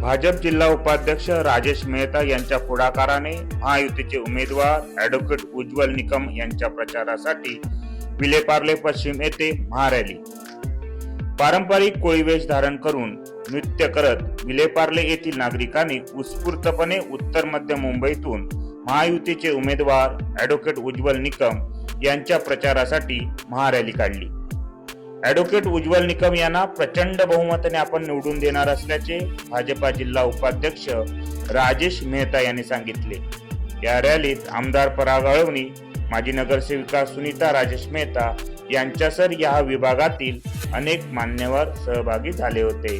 भाजप जिल्हा उपाध्यक्ष राजेश मेहता यांच्या पुढाकाराने महायुतीचे उमेदवार ॲडव्होकेट उज्ज्वल निकम यांच्या प्रचारासाठी विलेपार्ले पश्चिम येथे महारॅली. पारंपरिक कोळीवेश धारण करून नृत्य करत विलेपार्ले येथील नागरिकांनी उत्स्फूर्तपणे उत्तर मध्य मुंबईतून महायुतीचे उमेदवार ॲडव्होकेट उज्ज्वल निकम यांच्या प्रचारासाठी महारॅली काढली. ॲडव्होकेट उज्ज्वल निकम यांना प्रचंड बहुमताने आपण निवडून देणार असल्याचे भाजपा जिल्हा उपाध्यक्ष राजेश मेहता यांनी सांगितले. या रॅलीत आमदार पराग अळवणी माजी नगरसेविका सुनीता राजेश मेहता यांच्यासह या विभागातील अनेक मान्यवर सहभागी झाले होते.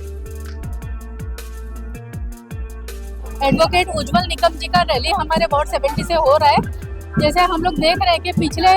एडवोकेट उज्जवल निकम जी का रैली हमारे वार्ड सेवेंटी से हो रहा है। जैसे हम लोग देख रहे हैं कि पिछले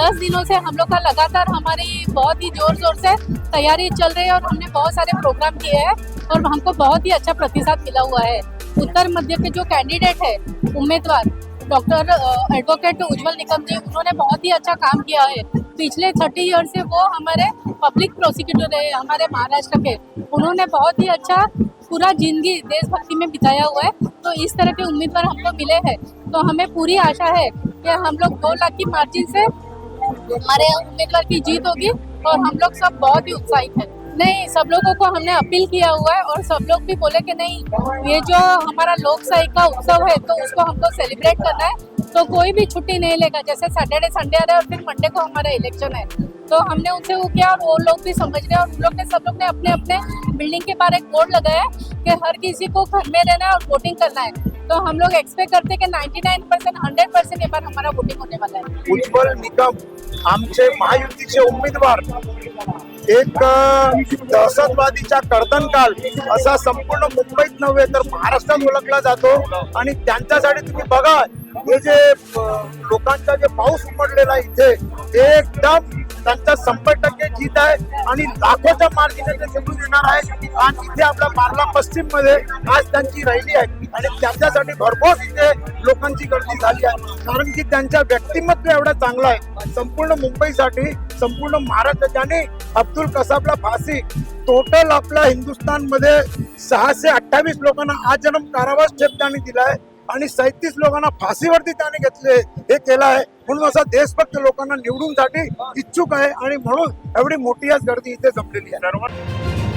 दस दिनों से हम लोग का लगातार हमारी बहुत ही ज़ोर ज़ोर से तैयारी चल रही है और हमने बहुत सारे प्रोग्राम किए हैं और हमको बहुत ही अच्छा प्रतिसाद मिला हुआ है। उत्तर मध्य के जो कैंडिडेट है, उम्मीदवार, डॉक्टर एडवोकेट उज्जवल निकम जी, उन्होंने बहुत ही अच्छा काम किया है। पिछले थर्टी ईयर से वो हमारे पब्लिक प्रोसिक्यूटर है हमारे महाराष्ट्र के। उन्होंने बहुत ही अच्छा पूरा ज़िंदगी देशभक्ति में बिताया हुआ है। तो इस तरह के उम्मीदवार हमको मिले हैं। तो हमें पूरी आशा है कि हम लोग दो लाख की मार्जिन से हमारे उम्मीदवार की जीत होगी और हम लोग सब बहुत ही उत्साहित हैं। नहीं, सब लोगों को हमने अपील किया हुआ है और सब लोग भी बोले कि नहीं, ये जो हमारा लोकशाही का उत्सव है तो उसको हमको सेलिब्रेट करना है। तो कोई भी छुट्टी नहीं लेगा। जैसे सैटरडे संडे आ रहा है और फिर मंडे को हमारा इलेक्शन है। तो हमने उनसे वो किया और वो लोग भी समझ रहे हैं और उन लोग ने सब लोग ने अपने अपने बिल्डिंग के बाहर एक बोर्ड लगाया है कि हर किसी को घर में रहना है और वोटिंग करना है। तो हम लोग एक्सपेक्ट करते हैं कि 99 परसेंट हंड्रेड परसेंट ये बार हमारा वोटिंग होने वाला है। उज्ज्वल निकम आमचे महायुतीचे उमेदवार एक दहशतवादीचा दहशतवादीचा कर्दनकाल असा संपूर्ण मुंबईत नव्हे तर महाराष्ट्रात ओळखला जातो. आणि त्यांच्यासाठी तुम्ही बघा हे जे लोकांचा जे पाऊस उमटलेला आहे इथे ते एकदम त्यांचा शंभर टक्के जीत आहे आणि लाखोच्या मार्जिने ते निवडून येणार आहे आणि इथे आपल्या मारला पश्चिममध्ये आज त्यांची रॅली आहे. आणि त्यांच्यासाठी भरघोस इथे लोकांची गर्दी झाली आहे. कारण की त्यांच्या व्यक्तिमत्व एवढं चांगलं आहे. संपूर्ण मुंबईसाठी संपूर्ण महाराष्ट्र ज्याने अब्दुल कसाबला फाशी. टोटल आपल्या हिंदुस्थानमध्ये सहाशे अठ्ठावीस लोकांना आजन्म कारावास ठेप त्यांनी दिलाय आणि सैतीस लोकांना फाशीवरती त्याने घेतले हे केलं आहे म्हणून असा देशभक्त लोकांना निवडून साठी इच्छुक आहे आणि म्हणून एवढी मोठी आज गर्दी इथे जमलेली आहे.